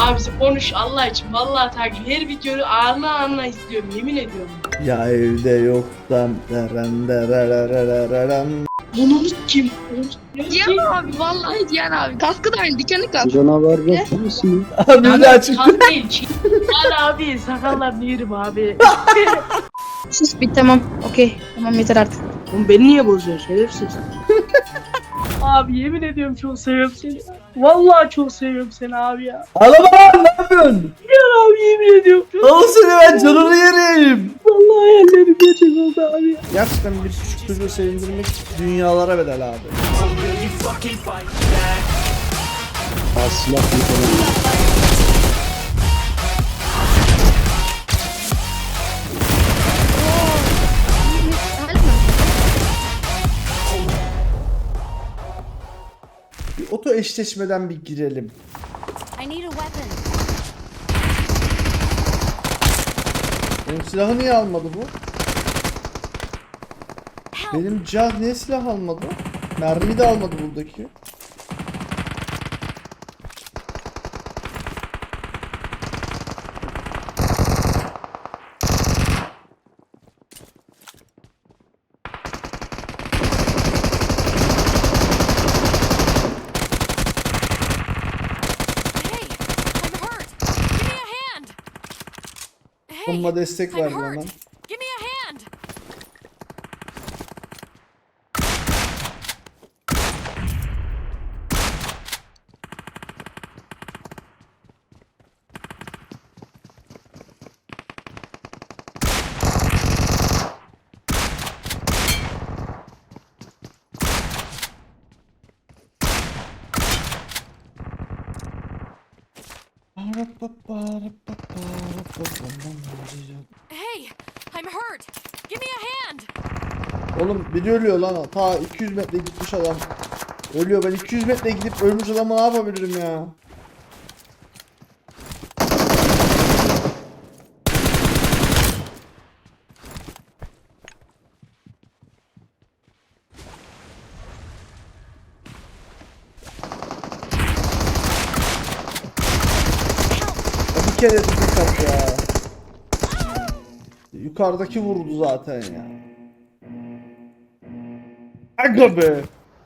Abisi konuş Allah için. Vallahi takip. Her videoyu anla anla izliyorum. Yemin ediyorum. Ya evde yoksam deren derererereren. Bunu kim? Cihan abi vallahi Cihan abi. Kaskı da aynı dikenli kask. Canavar bakar mısın? Abi daha çıktı. Kan değil. Lan abi sakallarını yerim abi. Sus bir tamam. Okey. Tamam yeter artık. Oğlum beni niye bozuyorsun şerefsiz? Abi yemin ediyorum çok seviyorum seni. Vallahi çok seviyorum seni abi ya. Ağlama lan ne yapıyorsun? Abi yemin ediyorum çok. Al seni ben canını yerim. Vallahi hayallerim gerçek oldu abi ya. Gerçekten bir küçük çocuğu sevindirmek dünyalara bedel abi. Aa, silah bir eşleşmeden bir girelim. Benim silahı niye almadı bu? Benim cah niye silah almadı? Mermi de almadı buradaki. Hey, I'm hurt. Give me a hand. Bomba destek I'm verdi hurt. hemen. Give me a hand. Hey, I'm hurt. Give me a hand. Oğlum biri ölüyor lan. Ta 200 metre gitmiş adam. Ölüyor ben 200 metre gidip ölmüş adama ne yapabilirim ya? Bir kere at ya. Yukarıdaki vurdu zaten ya. Aga be.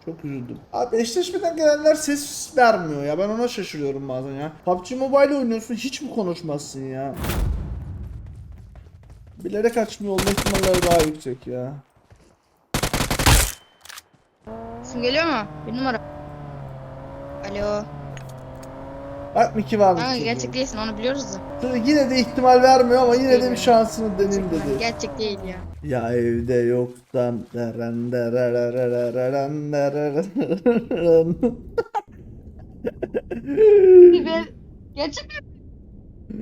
Çok üzüldüm. Abi eşleşmeden gelenler ses vermiyor ya. Ben ona şaşırıyorum bazen ya. PUBG Mobile oynuyorsun hiç mi konuşmazsın ya? Bilerek açmıyor olma ihtimalleri daha yüksek ya. İsim geliyor mu? Bir numara. Alo. Bak Miki varmış. Kanka çocuğun. gerçek değilsin onu biliyoruz da. Sonra Yine de ihtimal vermiyor ama yine de bir şansını deneyim dedi. Gerçek değil ya. Ya evde yoksam deren derererereren dereren. Ben... Gerçek mi?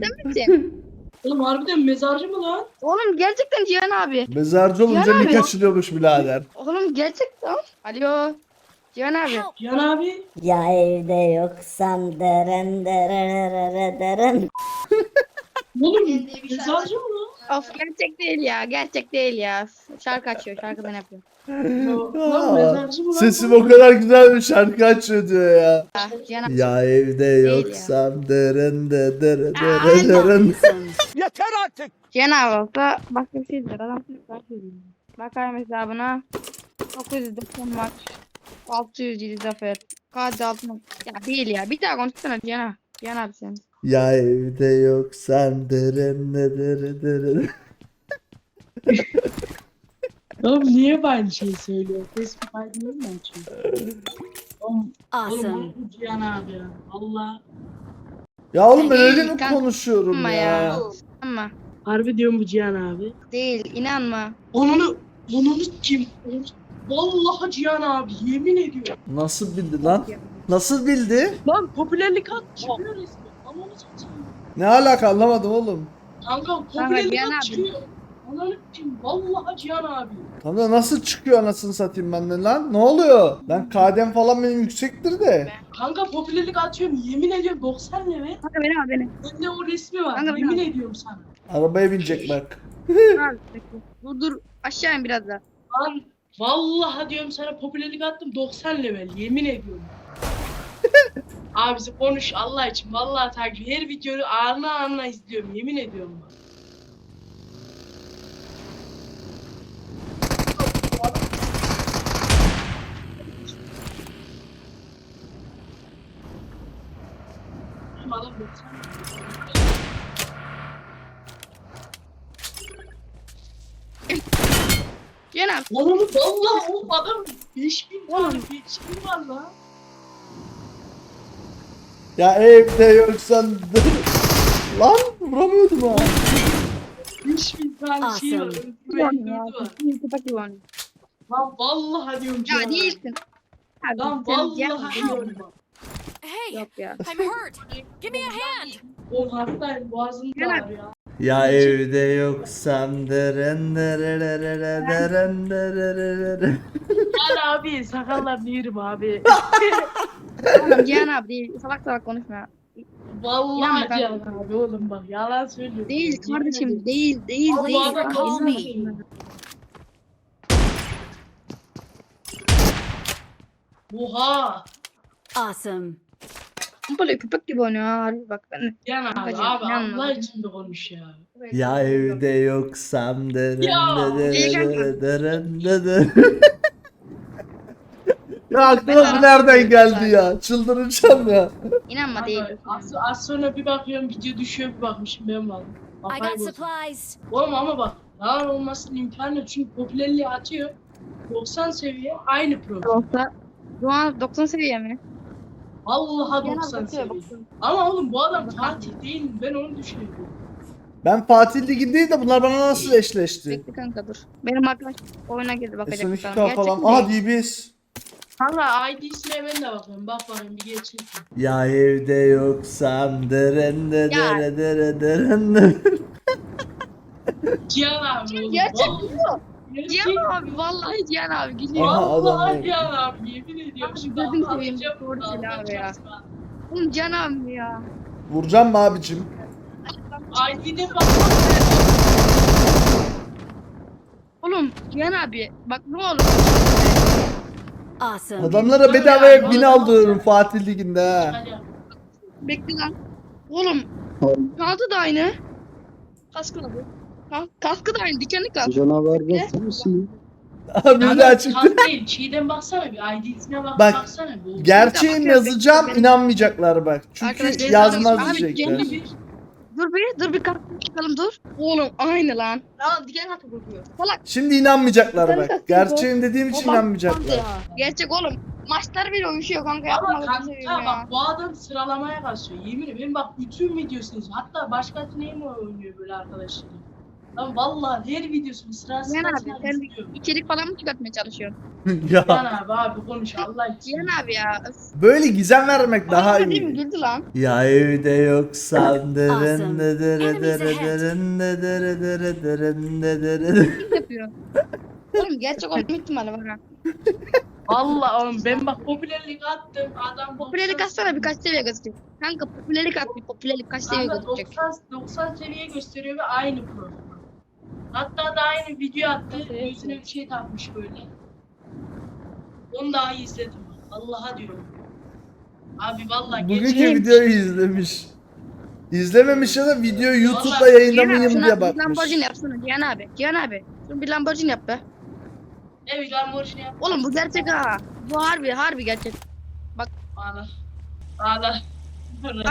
Sen misin? Oğlum harbiden mezarcı mı lan? Oğlum gerçekten Cihan abi. Mezarcı olunca Cihan mik abi. açılıyormuş birader. Oğlum gerçekten. Alo. Cihan abi. Cihan abi. Ya evde yoksam deren deren deren. Oğlum mezarcı mı lan? Of gerçek değil ya. Gerçek değil ya. Şarkı açıyor. Şarkıdan yapıyor. Lan mezarcı mı lan? Sesim o kadar güzel bir şarkı açıyor diyor ya. Ah, Cihan abi. Ya evde yoksam deren de dere Aa, dere deren. Cihan abi olsa başka bir şeydir. Adam Türk var söylüyor. Bakayım hesabına. 990 maç. 607 zafer. KD altına. Ya değil ya. Bir daha konuşsana Cihan abi. Cihan abi sen. Ya evde yoksan deren de dere dere. Oğlum niye aynı şeyi söylüyor? Facebook aydınlığı mı açıyor? Oğlum, Awesome. oğlum bu Cihan abi ya. Allah. Ya oğlum ben öyle mi Kanka, konuşuyorum Ama ya? ya. Ama. Harbi diyorum bu Cihan abi. Değil. inanma. Onunu, onunu kim? Vallahi Cihan abi yemin ediyorum. Nasıl bildi lan? Nasıl bildi? Lan popülerlik at çıkıyor resmi. Ne alaka anlamadım oğlum. Kanka popülerlik Cihan at abi. çıkıyor. Ananı kim? Vallahi Cihan abi. Tam da nasıl çıkıyor anasını satayım benden lan? Ne oluyor? Ben kadem falan benim yüksektir de. Kanka popülerlik atıyorum yemin ediyorum 90 level. Kanka beni al beni. Bende o resmi var. Kanka, yemin ben- ediyorum sana. Arabaya binecek bak. Al, bekle. Dur dur. Aşağı in biraz daha. Lan vallahi diyorum sana popülerlik attım 90 level yemin ediyorum. Abisi konuş Allah için. Vallahi takip. Her videoyu anla anla izliyorum. Yemin ediyorum bak. Abi. Oğlum vallahi o adam 5000 tane 5000 var lan. Ya evde yoksan Lan vuramıyordum ha. 5000 tane şey oynuyor. Lan vallahi diyorum Ya Cihan. değilsin. Abi, Lan sen vallahi abi. diyorum bak. Hey, Yok ya. I'm hurt. Give me a hand. O hastayım boğazım Cihan var ya. Ya evde yoksam deren dererere deren dererere. Lan abi sakallarını yerim abi. Oğlum Cihan abi değil. Salak salak konuşma. Vallahi İnanma Cihan abi oğlum bak yalan söylüyorum. Değil kardeşim. Değil. Değil. Abi Değil. bu adam call me. Oha. Awesome. Böyle köpek gibi oynuyor ha, harbi bak ben. Cihan abi, Hacı, abi inanma. Allah için de konuş ya. Ya evde yoksam deren Ya, dererere deren deren. Ya aklıma bu nereden geldi ya? Çıldıracağım ya. İnanma değil. Az, az sonra bir bakıyorum video düşüyor bir bakmışım ben varım. I got supplies. Oğlum ama bak yalan olmasının imkanı yok çünkü popülerliği atıyor. 90 seviye aynı şu an 90 seviye mi? Abi 90 bakıyor, seviye. Ama oğlum bu adam Fatih değil mi? Ben onu düşünüyorum. Ben Fatih Ligi'ndeyim de bunlar bana nasıl eşleşti? Bekle kanka dur. Benim arkadaş oyuna girdi bakacak. S12K sana. falan. Gerçek Aha mi? DBS. Valla ID'sine ben de bakıyorum. Bak bakayım bir geçin. Ya evde yoksam deren de Ya. dere dere deren de. Cihan abi oğlum. Gerçek Vallahi- bu. Gerçek. Cihan abi vallahi Cihan abi gülüyor. Aha, Vallahi. Cihan abi yemin ediyorum. Abi, Şimdi gözünü seveyim, doğru söyle abi ya. alacağım. Oğlum Cihan abi ya. Vuracağım mı abicim? ID'de bak. Oğlum Cihan abi bak ne olur. Awesome. Adamlara bedavaya bin aldırıyorum Fatih Ligi'nde ha. Bekle lan. Oğlum kağıdı da aynı. Kaskı da bu. Ha, kaskı da aynı dikenli kask. Canavar mısın? Abi bir daha çıktı. Değil. Şeyden baksana bir ID'sine bak, Bak, baksana. Bu. Gerçeğim yazacağım bekliyorum. inanmayacaklar bak. Çünkü Arkadaşlar, yazmaz abi, diyecekler. Bir Dur bir dur bir kask çıkalım dur. Oğlum aynı lan. Ya diken katı vuruyor. Salak. Şimdi inanmayacaklar bak. Gerçeğim dediğim için Baba, inanmayacaklar. Gerçek oğlum. Maçlar bile uyuşuyor kanka yapma Ama kanka seveyim ya. bak bu adam sıralamaya kasıyor. Yemin ederim bak bütün videosunu hatta başkası neyi mi oynuyor böyle arkadaşlar? Lan vallahi her videosunu sırasına Cihan abi sen içerik falan mı çıkartmaya çalışıyorsun? ya Cihan abi abi konuş Allah için. Cihan abi ya. öf. böyle gizem vermek daha Adam değil mi? iyi. Güldü lan. Ya evde yoksan deren Awesome. dere Enemies ahead. de dere. Kim yapıyor? Oğlum gerçek olma ihtimali var ha. Vallahi oğlum ben bak popülerlik attım adam Popülerlik atsana birkaç seviye gözükecek. Kanka popülerlik at bir popülerlik kaç seviye Kanka gözükecek. 90, 90 seviye gösteriyor ve aynı profil. Hatta da aynı video attı. Evet. Yüzüne bir şey takmış böyle. Onu daha iyi izledim. Allah'a diyorum. Abi vallahi Bugünkü geçen videoyu izlemiş. İzlememiş ya da videoyu YouTube'da Vallahi- yayınlamayayım diye bir bakmış. Lamborghini yapsana Cihan abi. Cihan abi. Şunu bir Lamborghini yap be. Evet Lamborghini yap. Oğlum bu gerçek ha. Bu harbi harbi gerçek. Ağla. Ağla.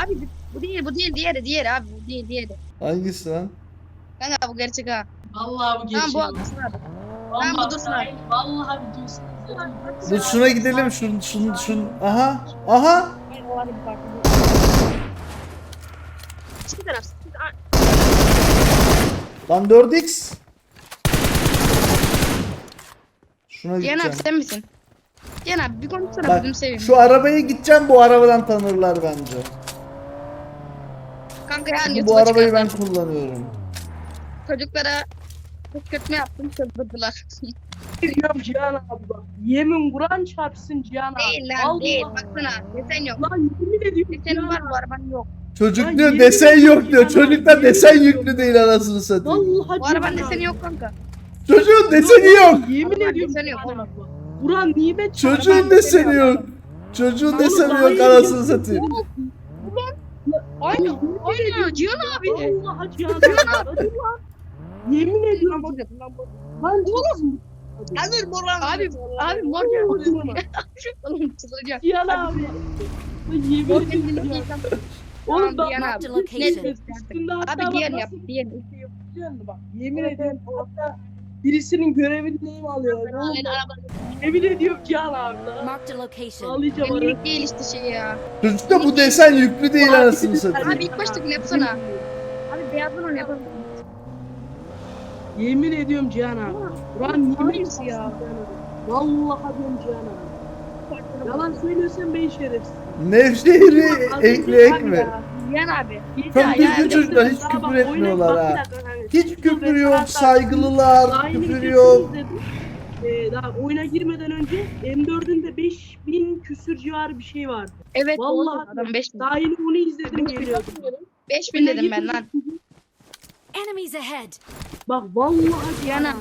Abi bu değil bu değil diğeri diğeri abi bu değil diğeri. Hangisi lan? Kanka bu gerçek ha. Vallahi bu Tamam geçiyor. bu haklısın abi. Vallahi Tamam, bu dursun abi. Vallahi videosunu izledim. Dur şuna gidelim şun şun şun. Aha. Aha. Çık taraf. Lan 4x. Şuna Cihan abi sen misin? Cihan abi bir konuşsana Bak bizim seveyim. şu arabaya gideceğim bu arabadan tanırlar bence. Kanka yani Çünkü bu arabayı ben kullanıyorum. Çocuklara kışkırtma yaptım çıldırdılar. Biliyorum Cihan abi bak. Yemin Kur'an çarpsın Cihan abi. değil lan Vallahi. değil baksana desen yok. Lan yemin ediyorum Desenin Cihan var abi. bu arabanın yok. Çocuk Lan diyor yemin desen ediyorum yok diyor. ya. Çocukta Yemin desen ediyorum. yüklü değil anasını satayım. Vallahi Bu arabanın Cihan deseni abi. yok kanka. Çocuğun deseni yok. Yemin ediyorum deseni yok Cihan abi. Kur'an nimet Çocuğun Arabanın deseni yok. Çocuğun Oğlum, desemi daha yok anasını satayım. Aynen. Aynen. Cihan abi. Vallahi Cihan abi. Hadi lan. Yemin ediyorum. Lan oğlum. Abi abi abi mor Oğlum çıldıracağım. Cihan abi. Lan Yemin Mor ediyorum. Oğlum bak. Cihan Marked abi. a location. Üstünde hatta Abi diğerini yap. musun bak. Yemin ederim hatta birisinin görevini neyim alıyor. Oğlum, Yemin ediyorum Cihan abi. lan. Marked location. Ağlayacağım ara. Benlik değil işte şey ya. Çocukta bu desen yüklü değil anasını satayım. Abi ilk baştakini yapsana. Abi beyazını onu yapalım. Yemin ediyorum Cihan abi. Ulan yemin Aynısı ya. Vallahi diyorum Cihan abi. Yalan söylüyorsan ben şerefsiz. Nevşehir'i ekleyek mi? Cihan abi. Çok düzgün çocuklar hiç küfür etmiyorlar ha. Hiç küfür yok, saygılılar, küfür yok. Ee, daha oyuna girmeden önce M4'ün de 5000 küsür civarı bir şey vardı. Evet Vallahi adam 5 bin. Daha yeni onu izledim geliyordum. 5 bin dedim ben lan. Enemies ahead. Bak vallahi Cihan abi.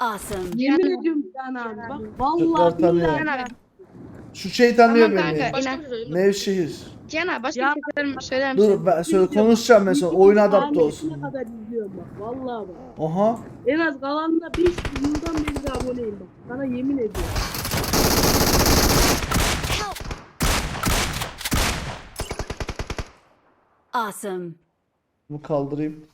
Awesome. Yemin ediyorum Cihan abi. Bak vallahi tanıyor. billahi. Şu şey tanıyor Tamam beni. kanka inan. Nevşehir. Cihan abi başka Ya- bir şey söyler- söyler misin? Dur ben söyle konuşacağım ben sonra oyuna adapte olsun. Ne kadar izliyorum bak vallahi bak. Aha. En az kalanına 5 yıldan beri de aboneyim bak. Sana yemin ediyorum. Awesome. Bunu kaldırayım.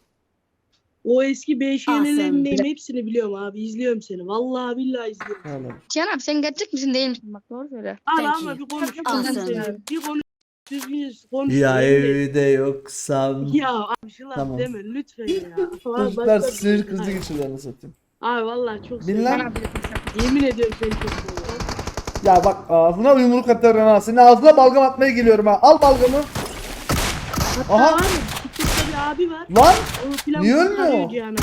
O eski BŞN'lerindeyim Awesome. hepsini biliyorum abi. izliyorum seni. Vallahi billahi izliyorum. Hala. Cihan abi sen gerçek misin değil misin? Bak doğru söyle. Abi Thank ama you. bir konuş. Seni. Bir konuş. Düzgün konuş. Ya evde yoksam. Ya abi şu laf Tamam. deme lütfen ya. Vallahi Çocuklar başka- sinir krizi geçiriyor anasını satayım. Abi vallahi çok Bin lan. Abi. Yemin ediyorum seni çok seviyorum. Ya bak ağzına yumruk atarım ha. Senin ağzına balgam atmaya geliyorum ha. Al balgamı. Hatta Aha. TikTok'ta bir abi var. Lan. Onu filan Niye ölmüyor? Cihan abi.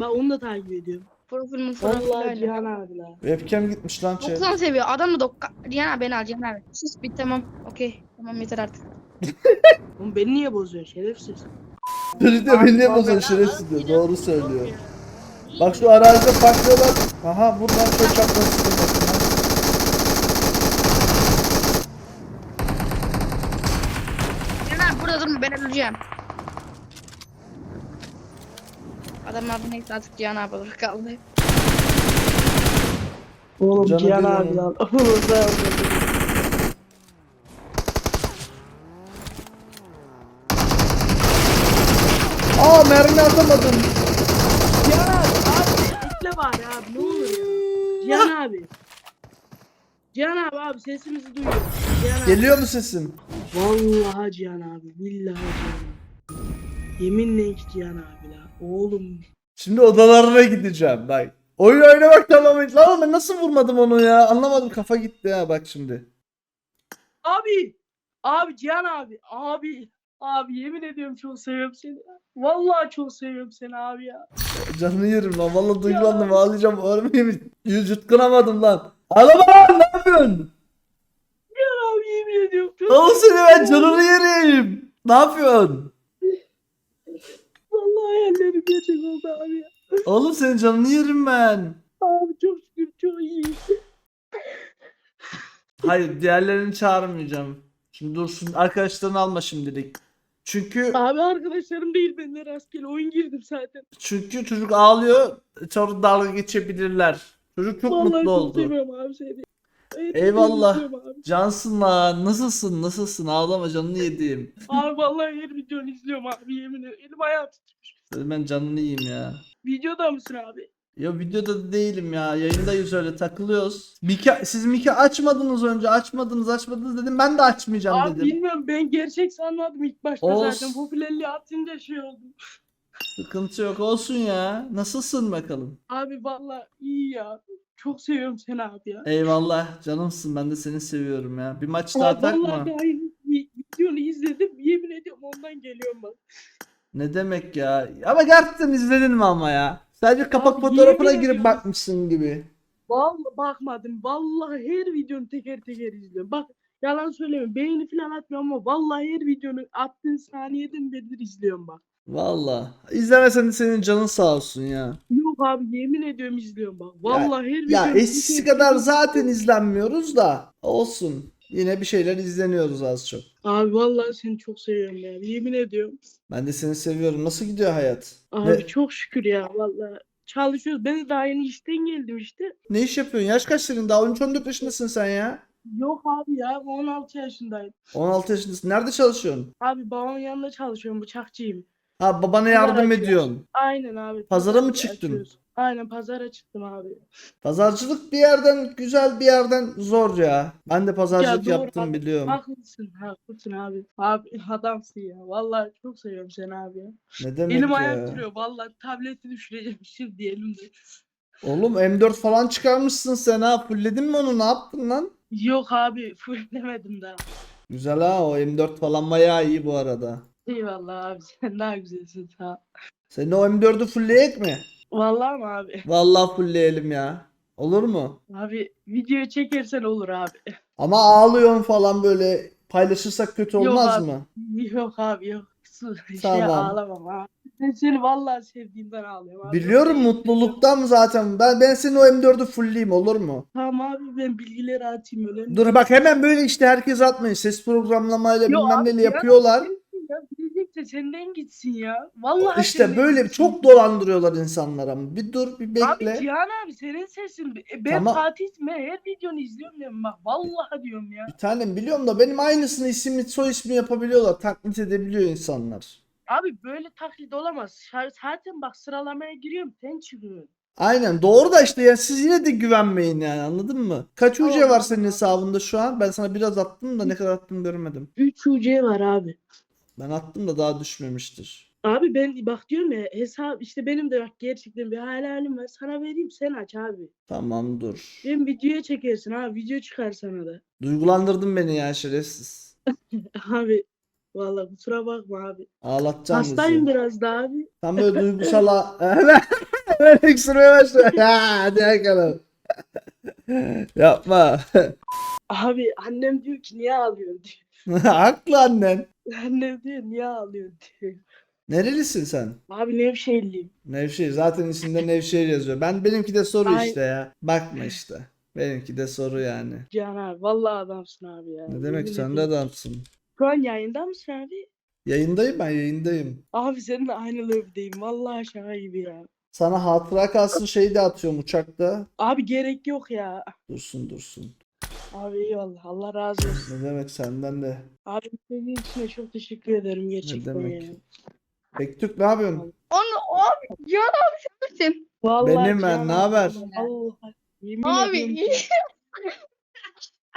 Ben onu da takip ediyorum. Profilimin fotoğrafı Vallahi Cihan öyle. abi la. Webcam gitmiş lan chat. 90 seviyor. Adam da dokka. Cihan abi beni al Cihan abi. Sus bir tamam. Okey. Tamam yeter artık. Oğlum beni niye bozuyorsun şerefsiz? Çocuk da beni niye bozuyorsun şerefsiz diyor. Doğru söylüyor. Bak şu arazide patlıyorlar. Aha buradan çok çapraz. Cihan abi burada durma ben öleceğim. Adam abi neyse artık Cihan abi olur kaldı. Oğlum Canı Cihan değil abi lan. Oğlum sen Aa mermi atamadım. Cihan abi abi bekle bari abi ne olur ya. Cihan abi. Cihan abi abi sesimizi duyuyor. Cihan abi. Geliyor mu sesim? Vallahi Cihan abi. Billahi Cihan abi. Yeminle ki Cihan abi la. Oğlum. Şimdi odalarına gideceğim bak. Oyun oynamak tamam. Lan ben nasıl vurmadım onu ya? Anlamadım kafa gitti ha bak şimdi. Abi. Abi Cihan abi. Abi. Abi yemin ediyorum çok seviyorum seni. Vallahi çok seviyorum seni abi ya. Canını yerim lan. Vallahi duygulandım ağlayacağım. Ölmeyeyim. Yüz yutkunamadım lan. Ağlama lan ne yapıyorsun? Cihan abi yemin ediyorum çok Oğlum seni ben canını yerim. Ne yapıyorsun? Hayallerim gerçek oldu abi ya. Oğlum senin canını yerim ben. Abi çok şükür çok iyi. Hayır diğerlerini çağırmayacağım. Şimdi dursun arkadaşlarını alma şimdilik. Çünkü Abi arkadaşlarım değil ben de rastgele oyun girdim zaten. çünkü çocuk ağlıyor. Sonra dalga geçebilirler. Çocuk çok Vallahi mutlu çok oldu. seviyorum abi seni. Eyvallah. Cansın lan. Nasılsın? Nasılsın? Ağlama canını yediğim. abi vallahi her videonu izliyorum abi yemin ederim. Elim ayağım. Dedim ben canını yiyeyim ya. Videoda mısın abi? Ya videoda da değilim ya. Yayındayız öyle takılıyoruz. Mika, siz Mika açmadınız önce. Açmadınız açmadınız dedim. Ben de açmayacağım Abi dedim. bilmiyorum ben gerçek sanmadım ilk başta Olsun. zaten. Popülerliği atınca şey oldu. Sıkıntı yok olsun ya. Nasılsın bakalım? Abi vallahi iyi ya. Çok seviyorum seni abi ya. Eyvallah canımsın. Ben de seni seviyorum ya. Bir maç daha Abi vallahi takma. daha yeni vi- videonu izledim. Yemin ediyorum ondan geliyorum bak. Ne demek ya? Ama gerçekten izledin mi ama ya? Sadece kapak Abi fotoğrafına yemin girip ediyorum. bakmışsın gibi. Vallahi bakmadım. Vallahi her videonu teker teker izliyorum. Bak yalan söylemiyorum. Beğeni falan atmıyorum ama vallahi her videonu attığın saniyeden beridir izliyorum bak. Valla. İzlemesen de senin canın sağ olsun ya. Yok abi yemin ediyorum izliyorum bak. Vallahi her Ya videonu eskisi teker kadar zaten izlenmiyoruz da olsun. Yine bir şeyler izleniyoruz az çok. Abi vallahi seni çok seviyorum ya. Yemin ediyorum. Ben de seni seviyorum. Nasıl gidiyor hayat? Abi Ne, çok şükür ya vallahi. Çalışıyoruz. Ben de daha yeni işten geldim işte. ne iş yapıyorsun? Yaş kaç senin? Daha 13-14 yaşındasın sen ya. Yok abi ya 16 yaşındayım. 16 yaşındasın. Nerede çalışıyorsun? Abi babamın yanında çalışıyorum bıçakçıyım. Ha babana Pazar yardım açıyoruz. ediyorsun. Aynen abi. Pazara mı pazar çıktın? açıyoruz. Aynen pazara çıktım abi. Pazarcılık bir yerden güzel bir yerden zor ya. Ben de pazarcılık doğru yaptım abi. biliyorum. Haklısın, haklısın abi. Abi adamsın ya. Vallahi çok seviyorum seni abi ya. Ne demek Elim ya? ayağım duruyor. Vallahi tableti düşüreceğim şimdi elimde. Oğlum M4 falan çıkarmışsın sen ha. Fulledin mi onu? Ne yaptın lan? Yok abi fullemedim daha. Güzel ha o M4 falan bayağı iyi bu arada. Eyvallah abi sen daha güzelsin sağ ol. Senin o M4'ü fullleyek mi? Vallahi mi abi? Vallahi fullleyelim ya. Olur mu? Abi video çekersen olur abi. Ama ağlıyorsun falan böyle paylaşırsak kötü Yok olmaz abi. mı? Yok abi yok. Su, şey Tamam. ağlamam abi. Ben seni vallahi sevdiğimden ağlıyorum abi. Biliyorum mutluluktan zaten. Ben ben senin o M4'ü fullleyeyim olur mu? Tamam abi ben bilgileri atayım önemli. Dur bak hemen böyle işte herkes atmayın. Ses programlamayla Yo bilmem abi neyle ya, yapıyorlar. Bilecekse senden gitsin ya. Vallahi İşte senden böyle gitsin. çok dolandırıyorlar insanlar ama. Bir dur bir Abi bekle. Cihan abi senin sesin. E, Ben Tamam. Fatih ben her videonu izliyorum diyorum bak. Vallahi diyorum ya. Bir tanem biliyorum da benim aynısını isim soy ismi yapabiliyorlar. Taklit edebiliyor insanlar. Abi böyle taklit olamaz. Şar- Zaten bak sıralamaya giriyorum sen çıkıyorsun. Aynen doğru da işte ya siz yine de güvenmeyin yani anladın mı? Kaç Tamam, UC var senin hesabında şu an? Ben sana biraz attım da ne kadar attım görmedim. 3 UC var abi. Ben attım da daha düşmemiştir. Abi ben bak diyorum ya hesap işte benim de bak gerçekten bir halalim var. Sana vereyim sen aç abi. Tamam dur. Ben videoya çekersin abi video çıkar sana da. Duygulandırdın beni ya şerefsiz. Abi vallahi kusura bakma abi. Ağlatacaksın Hastayım bizi. biraz da abi. Tam böyle duygusal a- Hemen öksürmeye başlıyor. Ha, Hadi bakalım. Yapma. Abi annem diyor ki niye ağlıyorsun diyor. Haklı annen. Annem diyor niye ağlıyorsun diyor. Nerelisin sen? Abi Nevşehirliyim. Nevşehir. Zaten isimde Nevşehir yazıyor. Ben benimki de soru Ay. işte ya. Bakma işte. Benimki de soru yani. Cihan abi vallahi adamsın abi ya. Ne demek Yemin sen de ediyorum. adamsın. Şu an yayında mısın abi? Yayındayım ben yayındayım. Abi seninle aynı lobdeyim. Vallahi şaka gibi ya. Sana hatıra kalsın şey de atıyorum uçakta. Abi gerek yok ya. Dursun dursun. Abi eyvallah. Allah razı olsun. Ne demek senden de. Abi senin için de çok teşekkür ederim gerçekten demek? ya. Peki Türk ne yapıyorsun? Onu abi Cihan abi sen misin? Vallahi Benim ben, ne haber? Allah. Yemin Abi ediyorum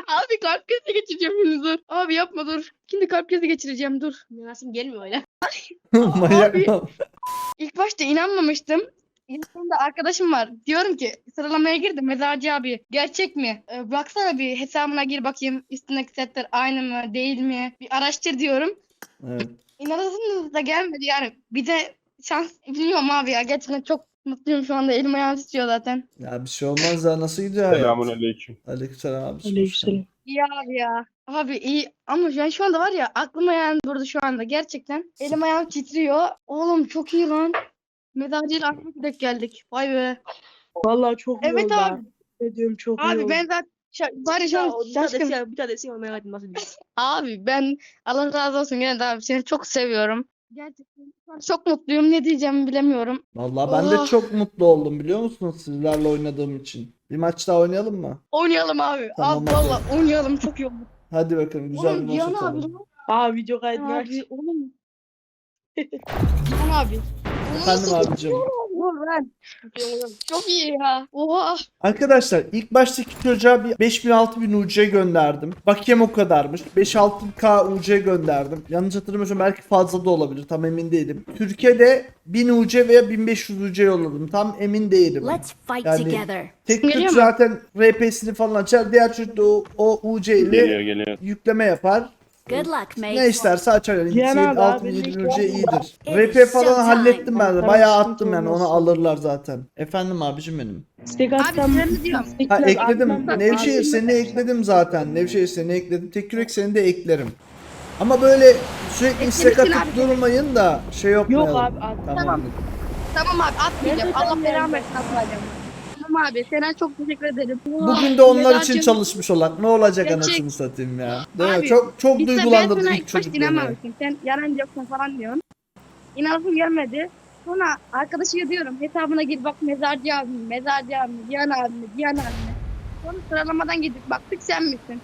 Abi kalp krizi geçireceğim şimdi dur. Abi yapma dur. Şimdi kalp krizi geçireceğim dur. Nasıl gelmiyor öyle. Manyak Abi. mı? İlk başta inanmamıştım. Yanımda arkadaşım var. Diyorum ki sıralamaya girdim. Mezarcı abi gerçek mi? Ee, baksana bir hesabına gir bakayım. Üstündeki setler aynı mı değil mi? Bir araştır diyorum. Evet. İnanırsınız da gelmedi yani. Bir de şans bilmiyorum abi ya. Gerçekten çok mutluyum şu anda. Elim ayağım titriyor zaten. Ya bir şey olmaz ya nasıl gidiyor hayat? Selamun aleyküm. Aleykümselam abi. hoş geldin. Aleykümselam. İyi abi ya. Abi iyi ama yani şu anda var ya aklım ayağım durdu şu anda gerçekten. Elim ayağım titriyor. Oğlum çok iyi lan. Mezarcıyla aynı denk geldik. Vay be. Vallahi çok iyi Evet oldu abi. Ne diyorum çok iyi Abi oldu. ben zaten şa- var ya an şaşkın. bir tanesi ona yardım nasıl Abi ben Allah razı olsun gene de abi seni çok seviyorum. Gerçekten şu an çok mutluyum. Ne diyeceğimi bilemiyorum. Vallahi ben de Oh. çok mutlu oldum biliyor musunuz sizlerle oynadığım için. Bir maç daha oynayalım mı? Oynayalım abi. Tamam, abi hadi. valla oynayalım çok iyi oldu. Hadi bakalım güzel bir Oğlum maç Cihan abi. atalım. Aa video kaydını aç. Abi oğlum. Cihan abi. Efendim abicim. Dur lan. Çok iyi ya. Oha. Arkadaşlar ilk baştaki çocuğa bir 5000 6000 UC gönderdim. Bakayım o kadarmış. 5-6k UC gönderdim. Yanlış hatırlamıyorsam belki fazla da olabilir. Tam emin değilim. Türkiye'de 1000 UC veya 1500 UC yolladım. Tam emin değilim. Let's fight Yani- together. Tek Geliyor Türk mu? zaten RP'sini falan açar. Diğer çocuk da o, o UC ile Geliyor geliyor. yükleme yapar. Good luck, mate. Ne isterse açar yani. Abi, 6000 abi, 7000 ne- UC iyidir. It RP is falan hallettim ben de. Bayağı attım yani. Onu alırlar zaten. Efendim abicim benim. Atsam. istek Ha ekledim. atmam da- Nevşehir Abi, seni ekledim zaten. Nevşehir seni ekledim. Tek yürek seni de eklerim. Ama böyle sürekli istek Eklemişsin atıp abi. durmayın da şey yapmayalım. Yok abi at. Tamam. Tamam. Abi atmayacağım. Allah belamı versin atmayacağım. Tamam abi sana çok teşekkür ederim. Bugün de onlar için çalışmış olak. Ne olacak Gerçek- anasını satayım ya. Değil mi? Abi, Çok çok ben duygulandırdı ilk çocuk beni. Sen yoksun falan diyorsun. İnanasım gelmedi. Sonra arkadaşıya diyorum hesabına gir bak mezarcı abi, mezarcı abi, Diyan abi, Diyan abi. Sonra sıralamadan gidip baktık sen misin?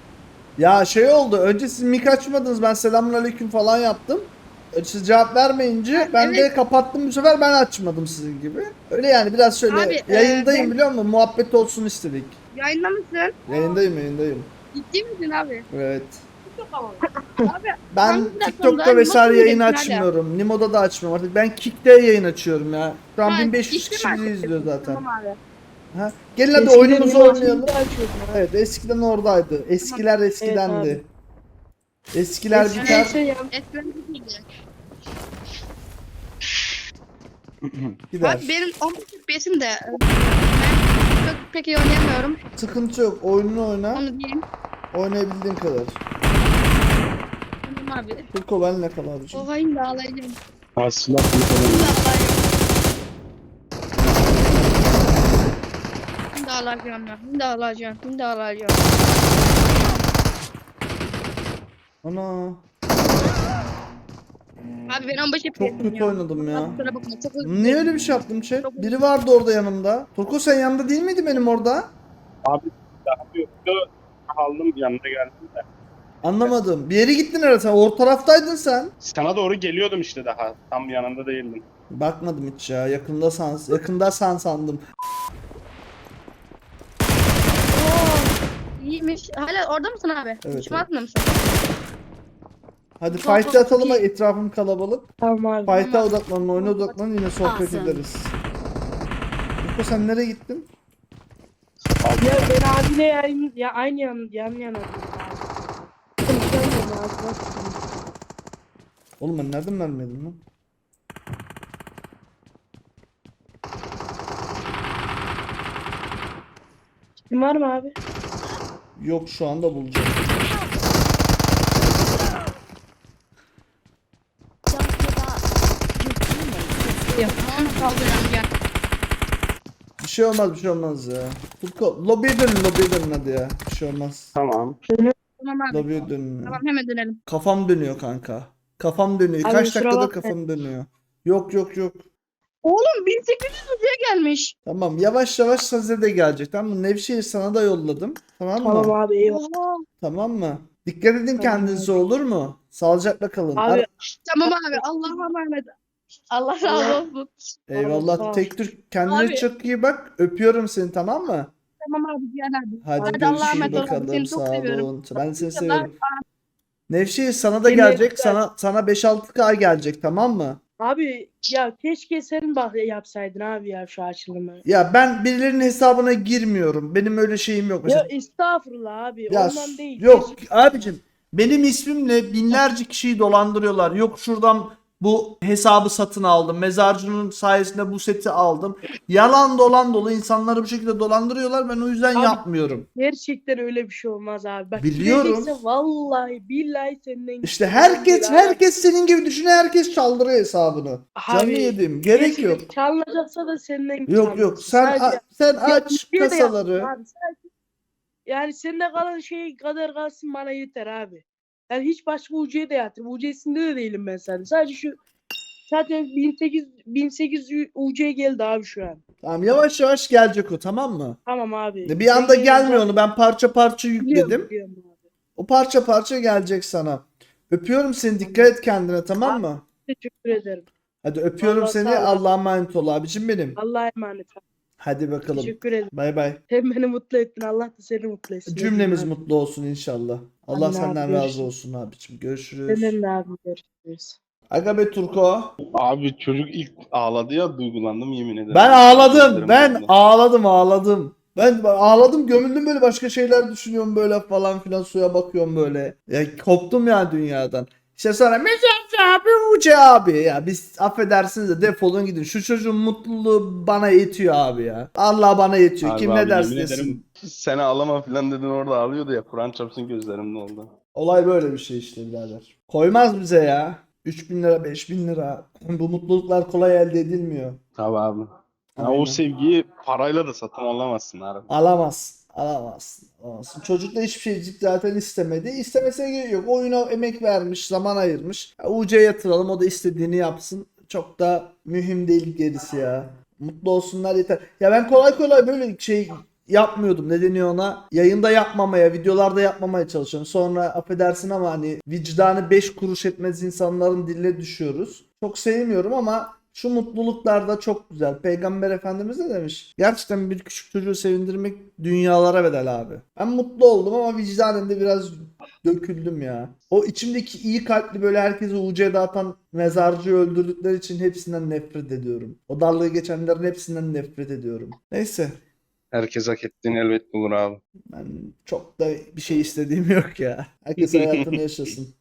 Ya şey oldu. Önce siz mik açmadınız. Ben selamun aleyküm falan yaptım. E, Siz cevap vermeyince ben de evet. kapattım bu sefer ben açmadım sizin gibi. Öyle yani biraz şöyle Abi, e, yayındayım ben- biliyor musun? Muhabbet olsun istedik. Yayında mısın? Yayındayım yayındayım. Ciddi misin abi? Evet. abi Ben TikTok'ta vesaire yayın açmıyorum. Nimo'da da açmıyorum artık. Ben Kick'te yayın açıyorum ya. Şu an Ha, 1500 ciddi kişi bizi izliyor zaten. Tamam abi. Ha? Gelin hadi oyunumuzu oynayalım. Evet eskiden oradaydı. Eskiler eskidendi. abi. Eskiler biter. şey Eskiden. Gider. Abi benim 15 FPS'im de e, ben çok pek iyi oynayamıyorum. Sıkıntı yok. Oyununu oyna. Onu diyeyim. Oynayabildiğin kadar. Tamam abi. Turko ben ne kadar abicim? O hain de ağlayacağım. Asla yapamadım. Şimdi ağlayacağım ya. Şimdi ağlayacağım. Şimdi ağlayacağım. Ana. Abi ben 15 Çok FPS'im kötü ya. oynadım ya. Kusura bakma. Çok özür Niye öyle bir şey yaptım chat? Biri vardı orada yanımda. Turko sen yanımda değil miydi benim orada? Abi daha yoktu. Aldım yanına geldim de. Anlamadım. Bir yere gittin herhalde. Sen or taraftaydın sen. Sana doğru geliyordum işte daha. Tam yanında değildim. Bakmadım hiç ya. Yakında san, yakında san sandım. Oo, İyiymiş. Hala orada mısın abi? Evet, Hiç mi evet. atmıyorsun? Hadi Çok, fight'e çok atalım. iyi. Etrafım kalabalık. Tamam abi. Fight'e Tamam. odaklanın, oyuna odaklanın yine sohbet Awesome. ederiz. Turko sen nereye gittin? Ya ben abiyle yayın, ya aynı yan, yan yana. Konuşamıyorum abi, bak. Oğlum ben nereden mermi yedim lan? Kim var mı abi? Yok şu anda bulacağım. Don't give up. Your teammates can Tamam kaldırıyorum ya. Bir şey olmaz bir şey olmaz ya. Turko lobiye dönün lobiye dönün hadi ya. Bir şey olmaz. Tamam. Tamam abi. Lobiye dönün. Tamam hemen dönelim. Kafam dönüyor kanka. Kafam dönüyor. Abi Kaç kusura dakikadır bakma. kafam dönüyor. Yok yok yok. Oğlum 1800 liraya gelmiş. Tamam yavaş yavaş size de gelecek tamam mı? Nevşehir sana da yolladım. Tamam mı? Tamam Tamam, abi eyvallah. mı? Dikkat edin kendinize olur mu? Sağlıcakla kalın. Abi Ar- Tamam abi. Allah'a emanet. Allah razı olsun. Eyvallah. Sağ ol. Tek Türk kendine Abi. çok iyi bak. Öpüyorum seni tamam mı? Tamam abi Cihan. Hadi, Hadi Allah'a görüşürüz emanet olun. bakalım. Seni çok Sağ seviyorum. olun. Ben seni seviyorum. Nevşehir sana da Seni gelecek. öpüyorum. Sana sana 5-6K gelecek tamam mı? Abi ya keşke sen bak yapsaydın abi ya şu açılımı. Ya ben birilerinin hesabına girmiyorum. Benim öyle şeyim yok. Mesela Ya estağfurullah abi Ya ondan değil. yok Keşke- abicim benim ismimle binlerce kişiyi dolandırıyorlar. Yok şuradan bu hesabı satın aldım. Mezarcının sayesinde bu seti aldım. Yalan dolan dolu insanları bu şekilde dolandırıyorlar. Ben o yüzden Abi, yapmıyorum. Gerçekten öyle bir şey olmaz abi. Bak Biliyorum. gidecekse vallahi billahi senden İşte herkes Abi. herkes senin gibi düşünüyor. Herkes çaldırıyor hesabını. Abi, yedim. Gerek yok. Çalınacaksa da senden Yok yok. Sen a- sen Ya aç de kasaları. abi, sadece- Yani sende kalan şey kadar kalsın bana yeter abi. Yani hiç başka UC'ye de yatırım. UC'sinde de değilim ben sadece. Sadece şu zaten 1800 1800 UC geldi abi şu an. Tamam yavaş yavaş gelecek o tamam mı? Tamam abi. Bir anda gelmiyor onu. Ben parça parça yükledim. Biliyorum, biliyorum abi. O parça parça gelecek sana. Öpüyorum seni. Dikkat et kendine tamam mı? Teşekkür ederim. Hadi öpüyorum Vallahi seni. Allah'a emanet ol abicim benim. Allah'a emanet. abi. Hadi bakalım. Teşekkür ederim. Bay bay. Sen beni mutlu ettin. Allah da seni mutlu etsin. Cümlemiz Abi. mutlu olsun inşallah. Allah abi, senden razı görüşürüz. olsun abicim. Görüşürüz. Senden de abi görüşürüz. Aga be Turko. Abi çocuk ilk ağladı ya duygulandım yemin ederim. Ben ağladım. Ben ağladım ağladım. Ben ağladım gömüldüm böyle başka şeyler düşünüyorum böyle falan filan suya bakıyorum böyle. Ya koptum ya dünyadan. İşte sonra Mesaj abi Uca abi ya biz affedersiniz de defolun gidin. Şu çocuğun mutluluğu bana yetiyor abi ya. Allah bana yetiyor. Harbi Kim abi, ne derse yemin desin. ederim, Sen ağlama falan dedin orada ağlıyordu ya. Kur'an çarpsın gözlerimde oldu. Olay böyle bir şey işte birader. Koymaz bize ya. 3000 lira 5000 lira. Bu mutluluklar kolay elde edilmiyor. Tabi abi. Ya Aynen. o sevgiyi parayla da satın alamazsın abi. Alamazsın. Alamazsın. Alamazsın. Çocuk da hiçbir şeycik zaten istemedi. İstemesine gerek yok. Oyuna emek vermiş, zaman ayırmış. UC'ye yatıralım o da istediğini yapsın. Çok da mühim değil gerisi ya. Mutlu olsunlar yeter. Ya ben kolay kolay böyle şey yapmıyordum. Ne deniyor ona? Yayında yapmamaya, videolarda yapmamaya çalışıyorum. Sonra affedersin ama hani vicdanı 5 kuruş etmez insanların diline düşüyoruz. Çok sevmiyorum ama şu mutluluklar da çok güzel. Peygamber Efendimiz de demiş. Gerçekten bir küçük çocuğu sevindirmek dünyalara bedel abi. Ben mutlu oldum ama vicdanen de biraz döküldüm ya. O içimdeki iyi kalpli böyle herkese UC dağıtan mezarcıyı öldürdükleri için hepsinden nefret ediyorum. O darlığı geçenlerin hepsinden nefret ediyorum. Neyse. Herkes hak ettiğini elbet bulur abi. Ben çok da bir şey istediğim yok ya. Herkes hayatını yaşasın.